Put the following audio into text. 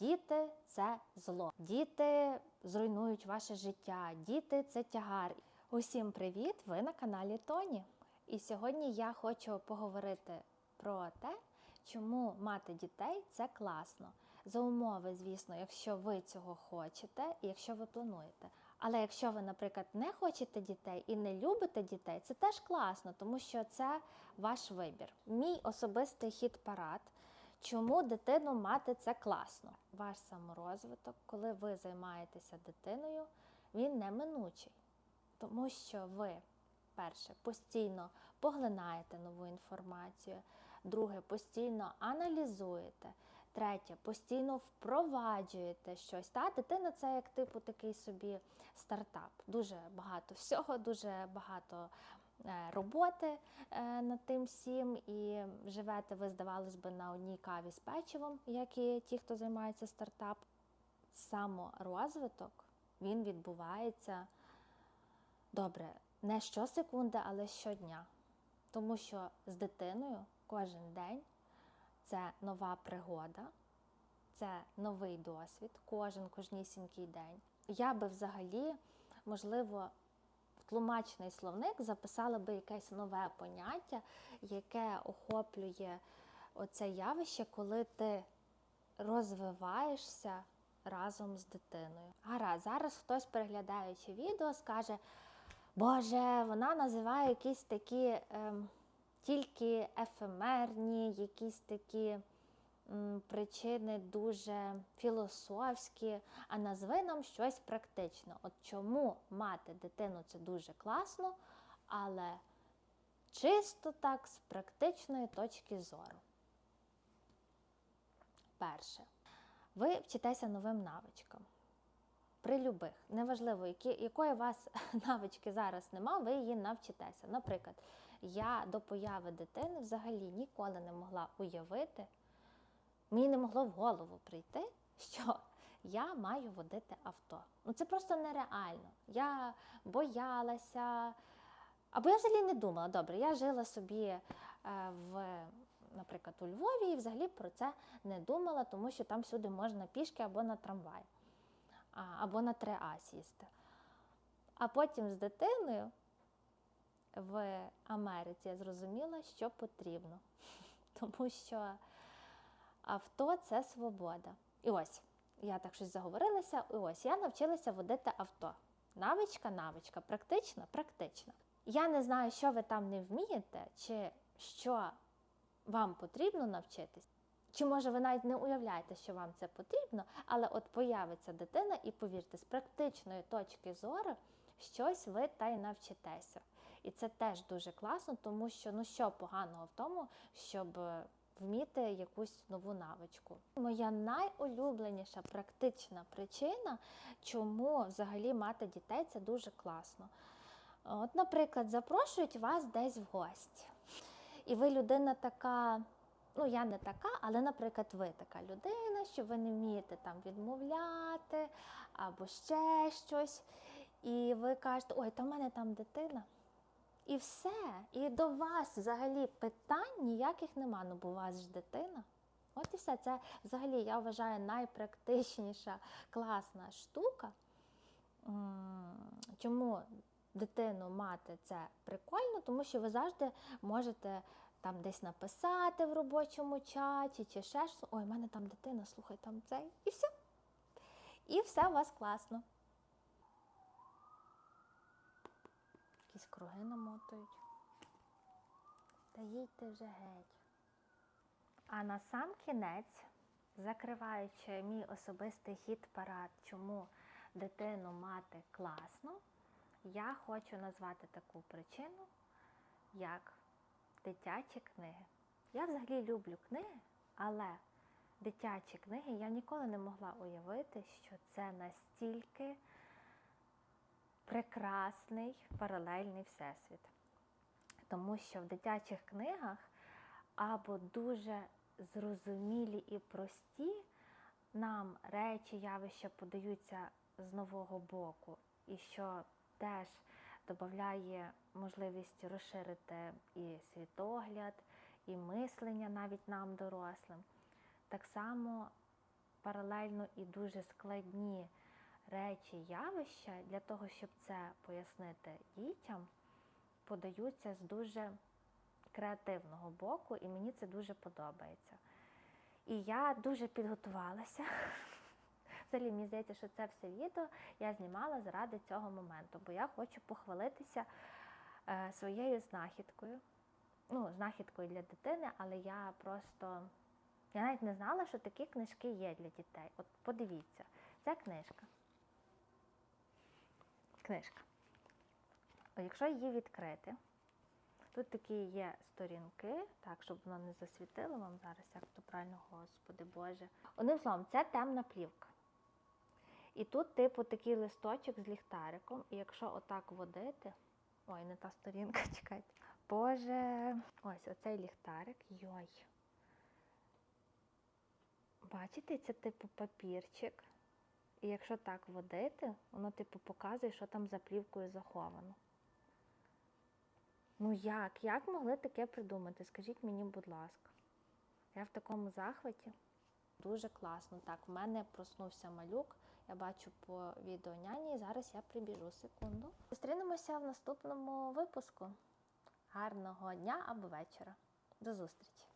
Діти це зло. Діти зруйнують ваше життя. Діти це тягар. Усім привіт! Ви на каналі Тоні. І сьогодні я хочу поговорити про те, чому мати дітей це класно. За умови, звісно, якщо ви цього хочете і якщо ви плануєте. Але якщо ви, наприклад, не хочете дітей і не любите дітей, це теж класно, тому що це ваш вибір. Мій особистий хід парад. Чому дитину мати це класно? Ваш саморозвиток, коли ви займаєтеся дитиною, він неминучий. Тому що ви, перше, постійно поглинаєте нову інформацію, друге, постійно аналізуєте, третє, постійно впроваджуєте щось. Та дитина це як типу такий собі стартап. Дуже багато всього, дуже багато роботи е, над тим всім. І живете ви, здавалось би, на одній каві з печивом, як і ті, хто займається стартап. Саморозвиток він відбувається добре, не щосекунди, але щодня. Тому що з дитиною кожен день це нова пригода, це новий досвід, кожен кожнісінький день. Я би взагалі, можливо, тлумачний словник записала би якесь нове поняття, яке охоплює оце явище, коли ти розвиваєшся разом з дитиною. Гаразд, зараз хтось, переглядаючи відео, скаже, Боже, вона називає якісь такі ем, тільки ефемерні, якісь такі причини дуже філософські, а назви нам щось практично. От чому мати дитину це дуже класно, але чисто так з практичної точки зору. Перше, ви вчитеся новим навичкам. При любих, неважливо, які, якої у вас навички зараз нема, ви її навчитеся. Наприклад, я до появи дитини взагалі ніколи не могла уявити, мені не могло в голову прийти, що я маю водити авто. Ну це просто нереально. Я боялася, або я взагалі не думала. Добре, я жила собі е, в, наприклад, у Львові і взагалі про це не думала, тому що там всюди можна пішки або на трамвай, або на 3А сісти. А потім з дитиною в Америці я зрозуміла, що потрібно. Тому що авто це свобода. І ось, я так щось заговорилася, і ось я навчилася водити авто. Навичка, навичка, практична, практична. Я не знаю, що ви там не вмієте, чи що вам потрібно навчитись. Чи може ви навіть не уявляєте, що вам це потрібно, але от появиться дитина, і повірте, з практичної точки зору щось ви та й навчитеся. І це теж дуже класно, тому що ну що поганого в тому, щоб вміти якусь нову навичку. Моя найулюбленіша практична причина, чому взагалі мати дітей, це дуже класно. От, наприклад, запрошують вас десь в гості. І ви людина така, ну я не така, але, наприклад, ви така людина, що ви не вмієте там відмовляти або ще щось. І ви кажете, ой, та в мене там дитина. І все. І до вас взагалі питань ніяких нема. Ну, бо у вас ж дитина. От і все. Це взагалі, я вважаю, найпрактичніша класна штука. Чому дитину мати це прикольно? Тому що ви завжди можете там десь написати в робочому чаті чи ще щось. Ой, в мене там дитина, слухай, там цей. І все. І все у вас класно. Якісь круги намотують. Та їдьте вже геть. А на сам кінець, закриваючи мій особистий хід парад, чому дитину мати класно, я хочу назвати таку причину, як дитячі книги. Я взагалі люблю книги, але дитячі книги я ніколи не могла уявити, що це настільки прекрасний паралельний всесвіт. Тому що в дитячих книгах або дуже зрозумілі і прості нам речі, явища подаються з нового боку, і що теж додає можливість розширити і світогляд, і мислення навіть нам, дорослим. Так само паралельно і дуже складні речі, явища для того, щоб це пояснити дітям, подаються з дуже креативного боку, і мені це дуже подобається. І я дуже підготувалася. Взагалі, мені здається, що це все відео я знімала заради цього моменту, бо я хочу похвалитися е, своєю знахідкою. Ну, знахідкою для дитини, але я просто я навіть не знала, що такі книжки є для дітей. От подивіться, це книжка. Книжка. Якщо її відкрити, тут такі є сторінки, так, щоб воно не засвітило вам зараз, як то правильно, Господи Боже. Одним словом, це темна плівка. І тут, типу, такий листочок з ліхтариком, і якщо отак водити. Ой, не та сторінка, чекайте. Боже, ось оцей ліхтарик. Йой. Бачите, це типу папірчик. І якщо так водити, воно типу показує, що там за плівкою заховано. Ну як? Як могли таке придумати? Скажіть мені, будь ласка. Я в такому захваті. Дуже класно. Так, в мене проснувся малюк. Я бачу по відео няні, зараз я прибіжу секунду. Зустрінемося в наступному випуску. Гарного дня або вечора. До зустрічі!